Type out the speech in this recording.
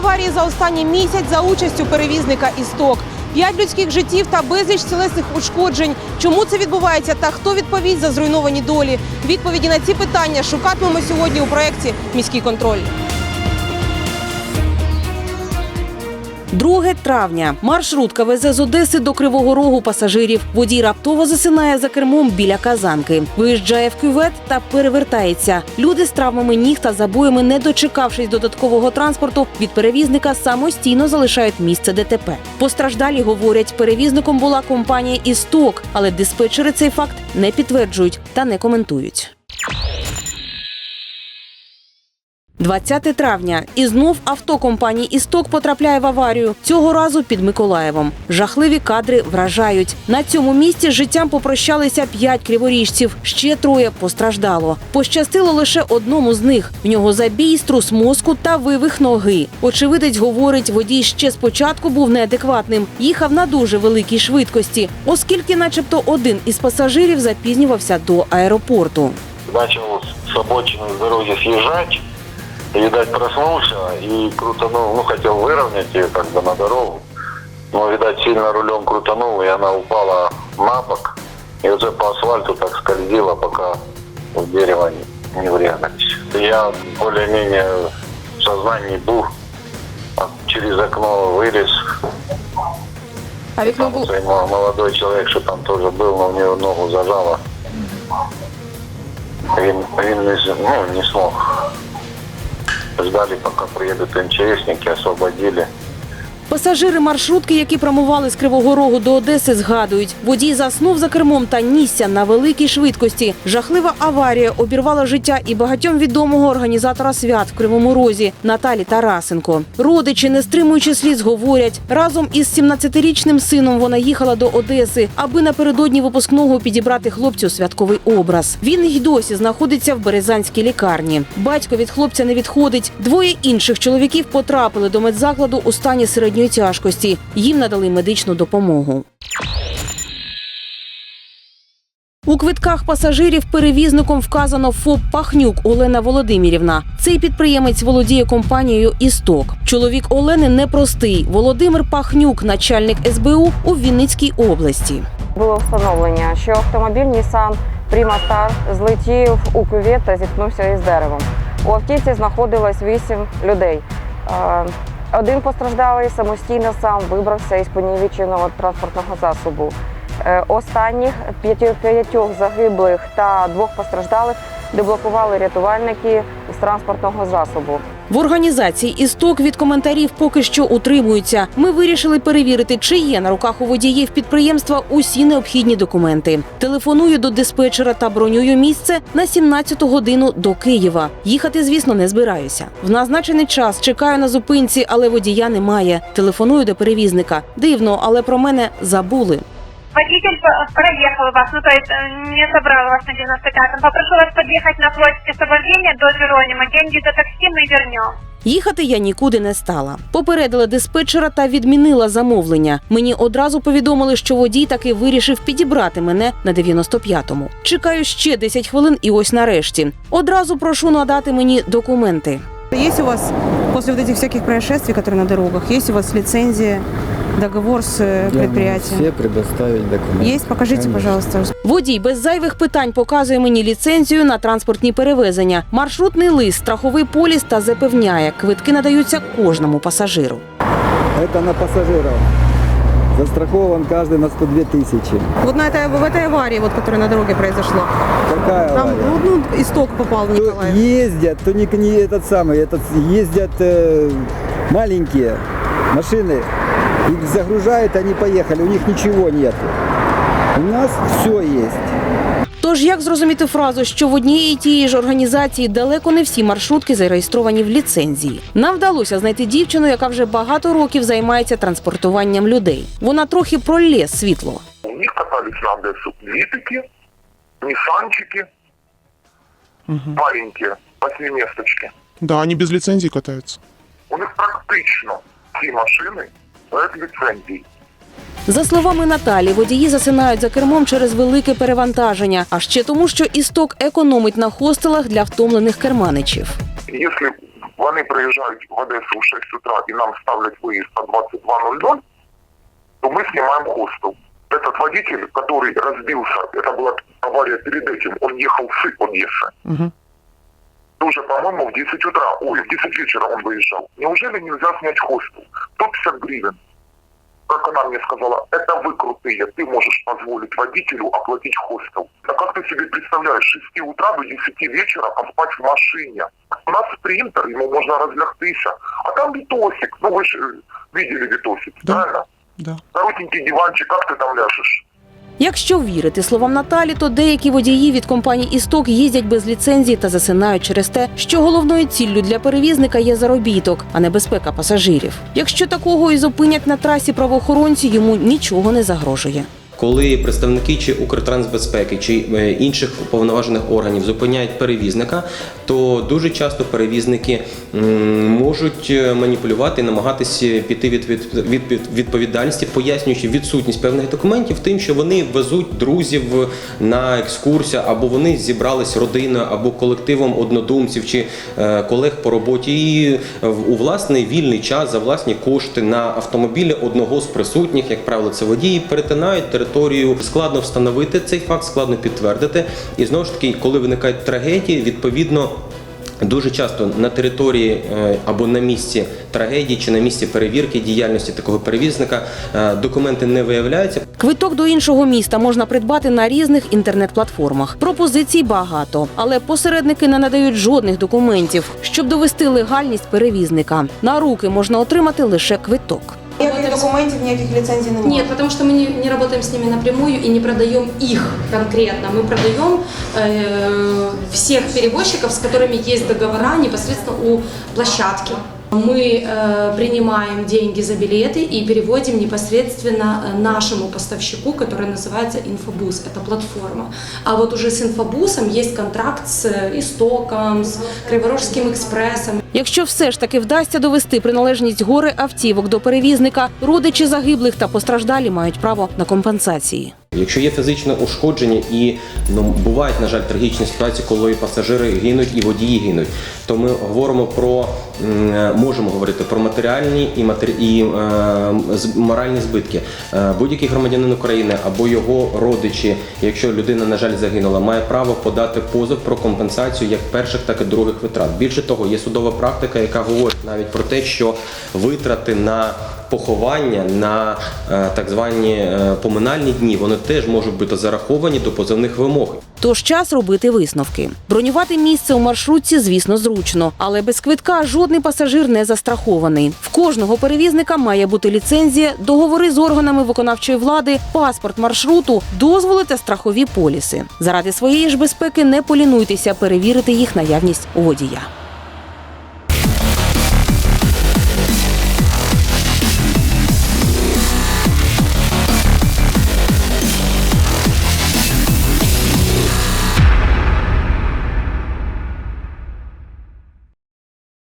аварії за останній місяць за участю перевізника «Істок». П'ять людських життів та безліч цілесних ушкоджень. Чому це відбувається та хто відповість за зруйновані долі? Відповіді на ці питання шукатимемо сьогодні у проєкті Міський контроль. 2 травня. Маршрутка везе з Одеси до Кривого Рогу пасажирів. Водій раптово засинає за кермом біля казанки. Виїжджає в кювет та перевертається. Люди з травмами ніг та забоями, не дочекавшись додаткового транспорту, від перевізника самостійно залишають місце ДТП. Постраждалі говорять, перевізником була компанія «Істок», але диспетчери цей факт не підтверджують та не коментують. 20 травня. І знов авто компанії «Істок» потрапляє в аварію. Цього разу під Миколаєвом. Жахливі кадри вражають. На цьому місці з життям попрощалися п'ять криворіжців. Ще троє постраждало. Пощастило лише одному з них. В нього забій, струс мозку та вивих ноги. Очевидець говорить, водій ще спочатку був неадекватним. Їхав на дуже великій швидкості, оскільки, начебто, один із пасажирів запізнювався до аеропорту. начал с обочины с дороги съезжать, видать, проснулся и крутанул, ну, хотел выровнять ее как бы на дорогу, но, видать, сильно рулем крутанул, и она упала на бок, и уже по асфальту так скользила, пока в дерево не, не врезались. Я более-менее в сознании был, а через окно вылез, А вікно там стоит молодой человек, что там тоже был, но у него ногу зажало. Він, він не, з- ну, не смог. Ждали, пока приедут МЧСники, освободили. Пасажири маршрутки, які прямували з Кривого Рогу до Одеси, згадують, водій заснув за кермом та нісся на великій швидкості. Жахлива аварія обірвала життя і багатьом відомого організатора свят в Кривому Розі Наталі Тарасенко. Родичі, не стримуючи сліз, говорять, разом із 17-річним сином вона їхала до Одеси, аби напередодні випускного підібрати хлопцю святковий образ. Він й досі знаходиться в Березанській лікарні. Батько від хлопця не відходить. Двоє інших чоловіків потрапили до медзакладу у стані середньої тяжкості. Їм надали медичну допомогу. У квитках пасажирів перевізником вказано ФОП Пахнюк Олена Володимирівна. Цей підприємець володіє компанією Істок. Чоловік Олени непростий. Володимир Пахнюк, начальник СБУ у Вінницькій області. Було встановлення, що автомобіль Prima Star злетів у кювет та зіткнувся із деревом. У автівці знаходилось вісім людей. Один постраждалий самостійно сам вибрався із понівеченого транспортного засобу. Е, Останніх п'ятьох загиблих та двох постраждалих деблокували рятувальники з транспортного засобу. В організації істок від коментарів поки що утримуються. Ми вирішили перевірити, чи є на руках у водіїв підприємства усі необхідні документи. Телефоную до диспетчера та бронюю місце на 17 годину до Києва. Їхати, звісно, не збираюся. В назначений час чекаю на зупинці, але водія немає. Телефоную до перевізника. Дивно, але про мене забули. Водитель по- проехал вас, ну то есть э, не забрал вас на 95-м. Попрошу вас подъехать на площадь освобождения до Джеронима. Деньги за такси мы вернем. Їхати я нікуди не стала. Попередила диспетчера та відмінила замовлення. Мені одразу повідомили, що водій таки вирішив підібрати мене на 95-му. Чекаю ще 10 хвилин, і ось нарешті. Одразу прошу надати мені документи. Есть у вас, после вот этих всяких происшествий, которые на дорогах, есть у вас лицензия, договор с э, Я могу предприятием? все предоставить документы. Есть? Покажите, Конечно. пожалуйста. Водій без зайвих питань показує мені ліцензію на транспортні перевезення, маршрутний лист, страховий поліс та запевняє, квитки надаються кожному пасажиру. Это на пассажиров. Застрахован каждый на 102 тысячи. Вот на этой, в этой аварии, вот, которая на дороге произошла, Какая там авария? ну, ну, исток попал в То Николаев. ездят, то не, не этот самый, этот, ездят э, маленькие машины, их загружают, они поехали, у них ничего нет. У нас все есть. Тож як зрозуміти фразу, що в однієї і тієї ж організації далеко не всі маршрутки зареєстровані в ліцензії? Нам вдалося знайти дівчину, яка вже багато років займається транспортуванням людей. Вона трохи пролє світло. У них катались на Одессу литыки, ниссанчики, маленькие, восьмиместочки. Да, они без лицензии катаются. У них практично всі машини. За словами Наталі, водії засинають за кермом через велике перевантаження, а ще тому, що істок економить на хостелах для втомлених керманичів. Если вони приїжджають в Одесу в 6 утра і нам ставлять виїзд по 22.00, то мы снимаем хостел. Этот водитель, который разбился, это была авария перед этим, он ехал с Одессы. Мгм. Уже, по-моему, в 10 утра, ой, в 10 вечера он выезжал. Неужели нельзя снять хостел? 150 гривен. Как она мне сказала, это вы крутые, ты можешь позволить водителю оплатить хостел. А как ты себе представляешь, с 6 утра до 10 вечера поспать в машине? У нас спринтер, ему можно разлягтися. А там витосик, ну вы же э, видели витосик, Да. правильно? Да. Коротенький диванчик, как ты там ляжешь? Якщо вірити словам Наталі, то деякі водії від компанії «Істок» їздять без ліцензії та засинають через те, що головною ціллю для перевізника є заробіток, а не безпека пасажирів. Якщо такого і зупинять на трасі правоохоронці, йому нічого не загрожує. Коли представники чи Укртрансбезпеки чи е, інших уповноважених органів зупиняють перевізника, то дуже часто перевізники можуть е, маніпулювати і намагатися піти від, від, від, від відповідальності, пояснюючи відсутність певних документів, тим, що вони везуть друзів на екскурсію, або вони зібрались родиною або колективом однодумців чи е, колег по роботі і е, у власний вільний час за власні кошти на автомобілі одного з присутніх, як правило, це водії, перетинають територію. Складно встановити цей факт, складно підтвердити. І знову ж таки, коли виникають трагедії, відповідно. Дуже часто на території е, або на місці трагедії чи на місці перевірки діяльності такого перевізника е, документи не виявляються. Квиток до іншого міста можна придбати на різних інтернет-платформах. Пропозицій багато, але посередники не надають жодних документів, щоб довести легальність перевізника. На руки можна отримати лише квиток. Ніяких документів, ніяких ліцензій немає. Нет, потому что мы не, не работаем с ними напрямую и не продаем их конкретно. Мы продаем э, всех перевозчиков, с которыми есть договора непосредственно у площадки. Мы э, принимаем деньги за билеты и переводим непосредственно э, нашему поставщику, который называется Инфобус. Это платформа. А вот уже с Инфобусом есть контракт с э, Истоком, с Криворожским экспрессом. Якщо все ж таки вдасться довести приналежність гори автівок до перевізника, родичі загиблих та постраждалі мають право на компенсації. Якщо є фізичне ушкодження і ну бувають на жаль трагічні ситуації, коли пасажири гинуть і водії гинуть, то ми говоримо про можемо говорити про матеріальні і матері... і е, моральні збитки. Е, Будь-який громадянин України або його родичі, якщо людина на жаль загинула, має право подати позов про компенсацію як перших, так і других витрат. Більше того, є судова практика, яка говорить навіть про те, що витрати на поховання на е, так звані е, поминальні дні вони теж можуть бути зараховані до позовних вимог. Тож час робити висновки. Бронювати місце у маршрутці, звісно, зручно, але без квитка жодний пасажир не застрахований. В кожного перевізника має бути ліцензія, договори з органами виконавчої влади, паспорт маршруту, дозволи та страхові поліси. Заради своєї ж безпеки не полінуйтеся перевірити їх наявність у водія.